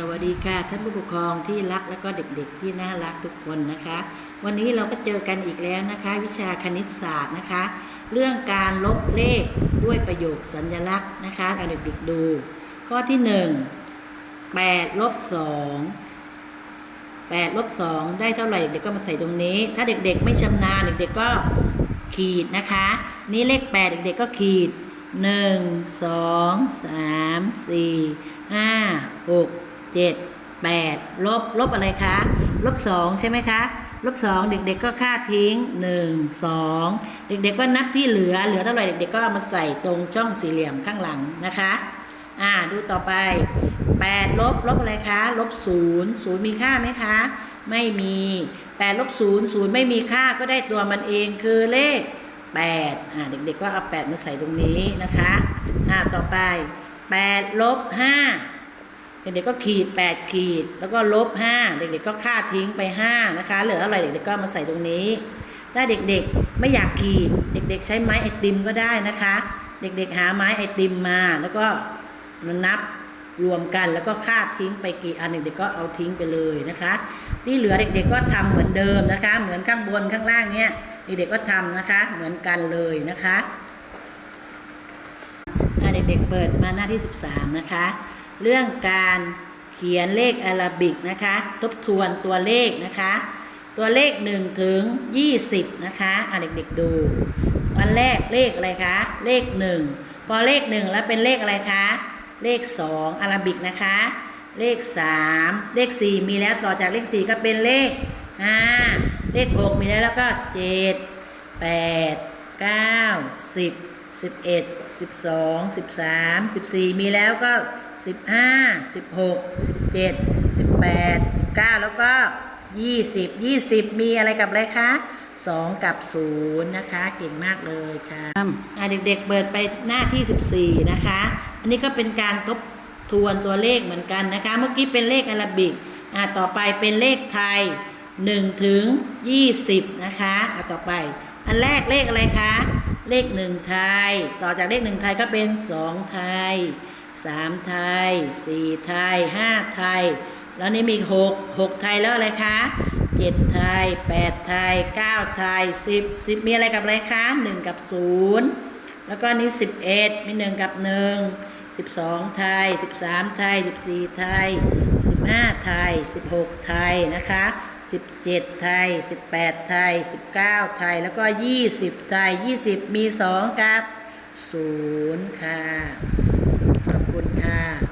สวัสดีค่ะท่านผู้ปกครองที่รักและก็เด็กๆ ที่น่ารักทุกคนนะคะ วันนี้เราก็เจอกันอีกแล้วนะคะ วิชาคณิตศาสตร์นะคะ เรื่องการลบเลขด้วยประโยคสัญลักษณ์นะคะเอาเด็กๆดู ข้อที่1 8ลบ2 8ลบ2ได้เท่าไหร่เด็กๆก็มาใส่ตรงนี้ ถ้าเด็กๆ ไม่ชำนาญเด็กๆก็ขีดนะคะ นี่เลข 8 เด็กๆก็ขีดหนึ่งสอง เจ็ดแปดลบ ลบอะไรคะ ลบสองใช่ไหมคะ ลบสองเด็กๆก็ค่าทิ้งหนึ่งสองเด็กๆก็นับที่เหลือ เหลือเท่าไหร่ เด็กๆก็เอามาใส่ตรงช่องสี่เหลี่ยมข้างหลังนะคะ อ่า ดูต่อไปแปดลบ ลบอะไรคะ ลบศูนย์ศูนย์มีค่าไหมคะ ไม่มีแปดลบศูนย์ศูนย์ไม่มีค่าก็ได้ตัวมันเองคือเลข 8 อ่า เด็กๆก็เอา 8 มาใส่ตรงนี้นะคะ อ่า ต่อไป8ลบ5 เด็กๆก็ขีด 8 ขีด แล้วก็ลบ 5 เด็กๆก็ค่าทิ้งไป 5 นะคะ เหลืออะไรเด็กๆก็มาใส่ตรงนี้ ถ้าเด็กๆไม่อยากขีด เด็กๆใช้ไม้ไอติมก็ได้นะคะ เด็กๆหาไม้ไอติมมาแล้วก็มันนับรวมกันแล้วก็ค่าทิ้งไปกี่อันเด็กๆก็เอาทิ้งไปเลยนะคะ ที่เหลือเด็กๆก็ทำเหมือนเดิมนะคะ เหมือนข้างบนข้างล่างเนี้ยเด็กๆก็ทำนะคะเหมือนกันเลยนะคะอะเด็กๆเปิดมาหน้าที่ 13 นะคะ เรื่องการเขียนเลขอาราบิกนะคะ ทบทวนตัวเลขนะคะ ตัวเลข 1 ถึง 20 นะคะอะเด็กๆดู วันแรกเลขอะไรคะ เลข 1 พอเลข 1 แล้วเป็นเลขอะไรคะ เลข 2อาราบิกนะคะ เลข 3 เลข 4 มีแล้วต่อจากเลข 4 ก็เป็นเลข 5 เลข 6 มีแล้วแล้วก็ 7 8 9 10 11 12 13 14มีแล้วก็15 16 17 18 19แล้วก็20 20มีอะไรกับอะไรคะ2กับ0นะคะ เก่งมากเลยค่ะอะเด็กๆเปิดไปหน้าที่14นะคะ อันนี้ก็เป็นการทบทวนตัวเลขเหมือนกันนะคะ เมื่อกี้เป็นเลขอาราบิกอะต่อไปเป็นเลขไทย1ถึง20นะคะอะต่อไป อันแรกเลขอะไรคะ เลขหนึ่งไทย ต่อจากเลขหนึ่งไทยก็เป็นสองไทยสามไทยสี่ไทยห้าไทย แล้วนี่มีหกหกไทยแล้วอะไรคะเจ็ดไทยแปดไทยเก้าไทยสิบสิบมีอะไรกับอะไรคะหนึ่งกับศูนย์แล้วก็นี้สิบเอ็ดมีหนึ่งกับหนึ่งสิบสองไทยสิบสามไทยสิบสี่ไทยสิบห้าไทยสิบหกไทยนะคะ สิบเจ็ดไทยสิบแปดไทยสิบเก้าไทยแล้วก็ยี่สิบไทยยี่สิบมีสองกับศูนย์ค่ะ ขอบคุณค่ะ